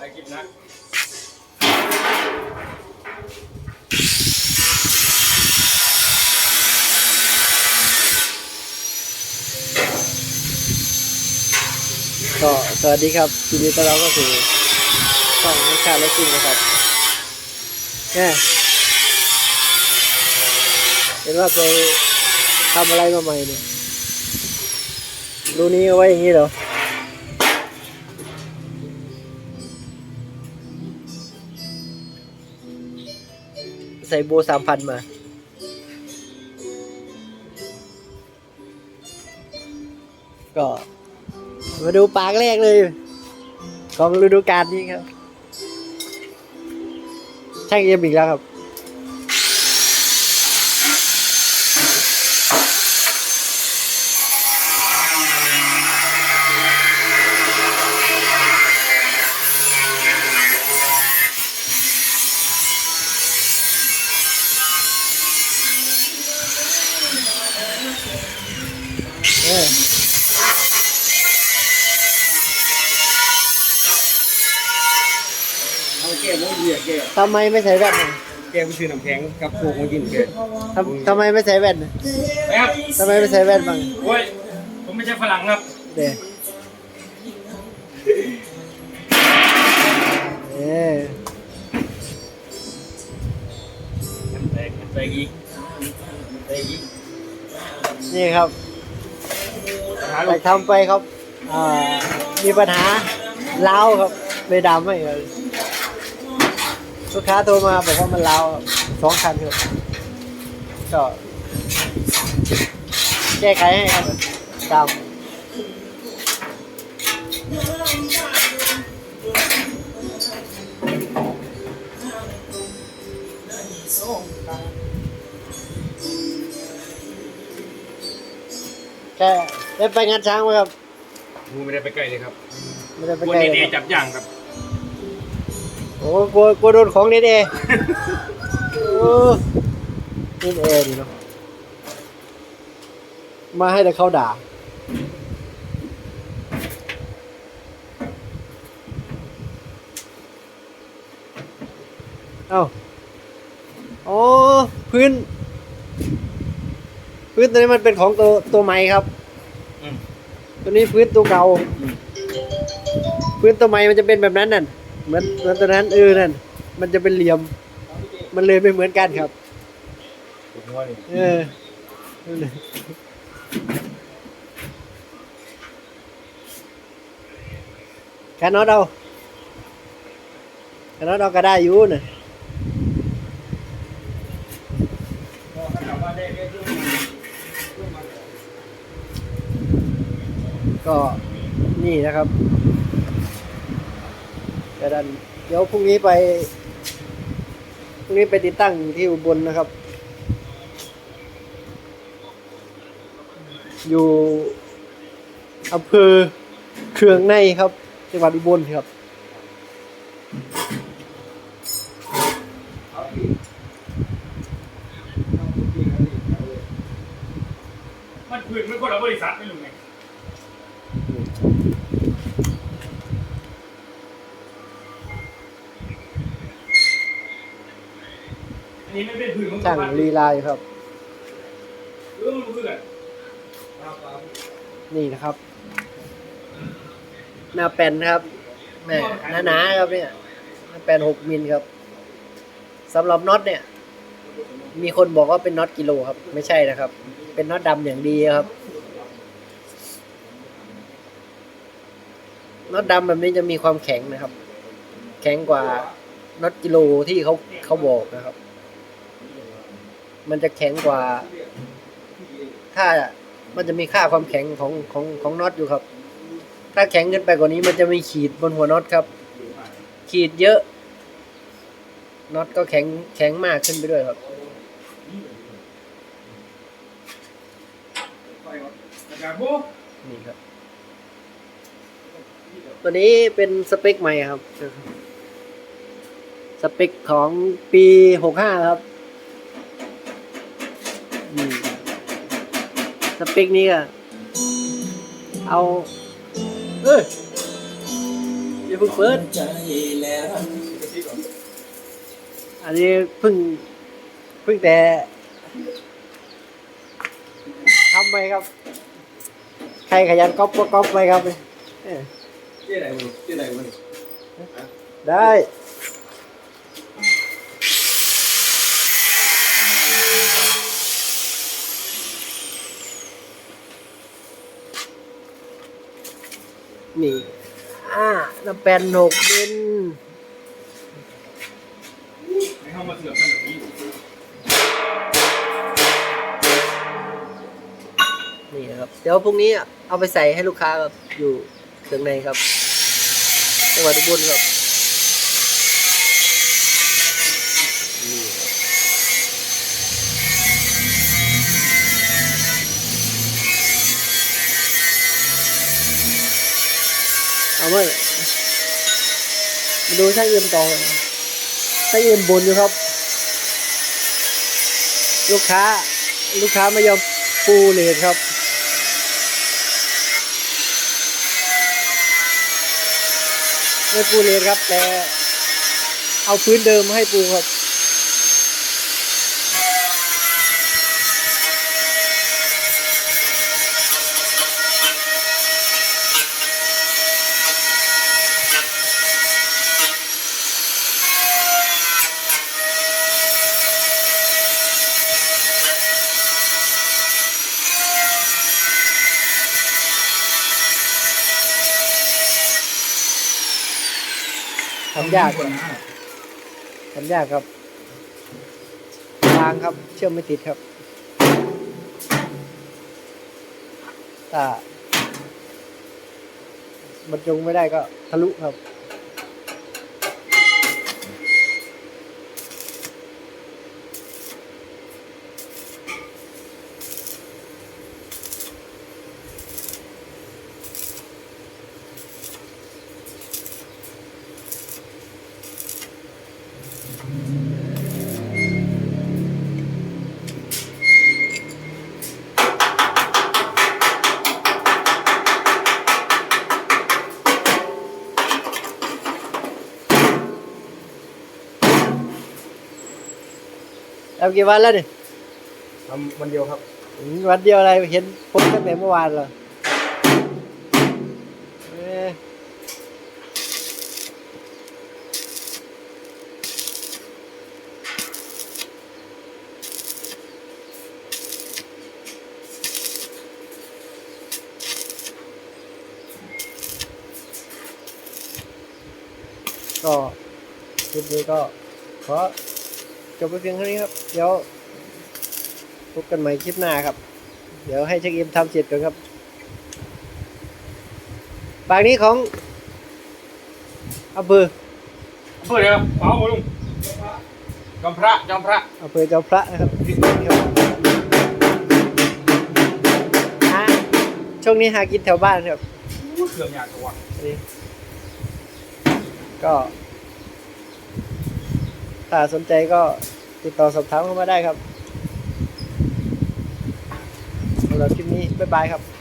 ไปกินนะก็สวัสดีครับทีนี้ตอนรับก็คือช่องไม่ค่าและจริงนะครับเนี่ยเห็นว่าไปทำอะไรมาใหม่เนี่ยรูนี้เอาไว้อย่างนี้เหรอ ใส่โบสามพันมา ก็ มาดูปากแรกเลย ของฤดูกาลนี้ครับ ช่างเอ็มอีกแล้วครับ เออเอาแก้วมาเหยียบแก้วทำไมไม่ใส่แว่นน่ะแก้วไปซื้อน้ำแข็งกับโคกมากินแกทำทำไมไม่ใส่แว่นน่ะไปครับทำไมไม่ใส่แว่นบ้างโอ้ยผมไม่ใช่ฝรั่งครับเด้เออไปไปอีกไปอีก นี่ครับหา ไปทำไปครับอ่ามีปัญหาเล้าครับเลยดำไม่เลยลูกค้าโทรมาบอกว่ามันเล้าสองคันครับก็แก้ไขให้ครับดำแค่ ได้ไปงานช้างไหมครับงูไม่ได้ไปใกล้เลยครับไม่ได้ไปกลัวไกลเดเลยย์จับย่างครับโอ้กลัวกลัวโดนของเด็ดเอโอ้นี่เอดีเนาะมาให้แต่เขาด่าเอ้าอ๋อพื้น พื้นตัวนี้มันเป็นของตัวตัวใหม่ครับอืม ตัวนี้พื้นตัวเก่าพื้นตัวใหม่มันจะเป็นแบบนั้นนั่นเหมือนเหมือนตัวนั้นเออนั่นมันจะเป็นเหลี่ยม มันเลยไม่เหมือนกันครับเออแค่นอตเอาแค่นอตเอาก็ได้อยู่น่ะก็ นี่นะครับเดี๋ยวดันเดี๋ยวพรุ่งนี้ไปพรุ่งนี้ไปติดตั้งที่อุบลนะครับ อยู่อำเภอเครืองในครับ จังหวัดอุบลครับมันพื้นไม่คนละบริษัทไม่รู้ อันนี้ไม่เป็นพื้นของช่างบ้านลีลาอยู่ครับเออมันรู้เพื่อนนี่นะครับ หน้าแปนครับแหม่หนาๆครับเนี่ยหน้าแปนหกมิลครับสำหรับน็อตเนี่ย มีคนบอกว่าเป็นน็อตกิโลครับ ไม่ใช่นะครับ เป็นน็อตดำอย่างดีครับน็อตดำแบบนี้จะมีความแข็งนะครับ แข็งกว่าน็อตกิโลที่เขาเขาบอกนะครับ มันจะแข็งกว่า ค่า มันจะมีค่าความแข็งของของของน็อตอยู่ครับ ถ้าแข็งขึ้นไปกว่านี้ มันจะมีขีดบนหัวน็อตครับ ขีดเยอะ น็อตก็แข็งแข็งมากขึ้นไปด้วยครับนี่ครับ ตัวนี้เป็นสเปคใหม่ครับ สเปคของปีหกห้าครับอืม สเปคนี้ก็เอา เอยอย่าเพิ่งเปิดใจแล้วอันนี้เพิ่งเพิ่งแต่ทำไปครับ ใครขยันก๊อปก็ก๊อปไปครับ เออ ที่ไหนมึงที่ไหนมึงได้ นี่อ่าน้ำแปนหกดินให้เข้ามาเสือกกันแบบนี้นี่นะครับเดี๋ยวพรุ่งนี้เอาไปใส่ให้ลูกค้าครับอยู่เสียงในครับจังหวัดอุบลครับ เอามามาดูช่างเอียมต่อช่างเอียมบนอยู่ครับ ลูกค้า ลูกค้าไม่ยอมปูเลทครับไม่ปูเลนครับ แต่เอาพื้นเดิมให้ปูครับ ยากคนนะทำยากครับวางครับ เชื่อมไม่ติดครับถ้าบรรจงไม่ได้ก็ทะลุครับำกี่วันแล้วเนี่ยทำวันเดียวครับอืมวันเดียวอะไรเห็นโพสต์ตั้งแต่เมื่อวานเหรอเอ้ยก็คลิปนี้ก็ขอ จบไปเพียงเท่านี้ครับ เดี๋ยวพบกันใหม่คลิปหน้าครับ เดี๋ยวให้เช็คอินทำเสร็จก่อนครับบางนี้ของอำเภอเพื่อนครับเอาลุงจอมพระจอมพระอำเภอเจ้าพระนะครับครับหาช่วงนี้หากินแถวบ้านครับเครื่องยากจังวะนี่ก็ ถ้าสนใจก็ติดต่อสอบถามเข้ามาได้ครับสำหรับคลิปนี้ บ๊ายบายครับ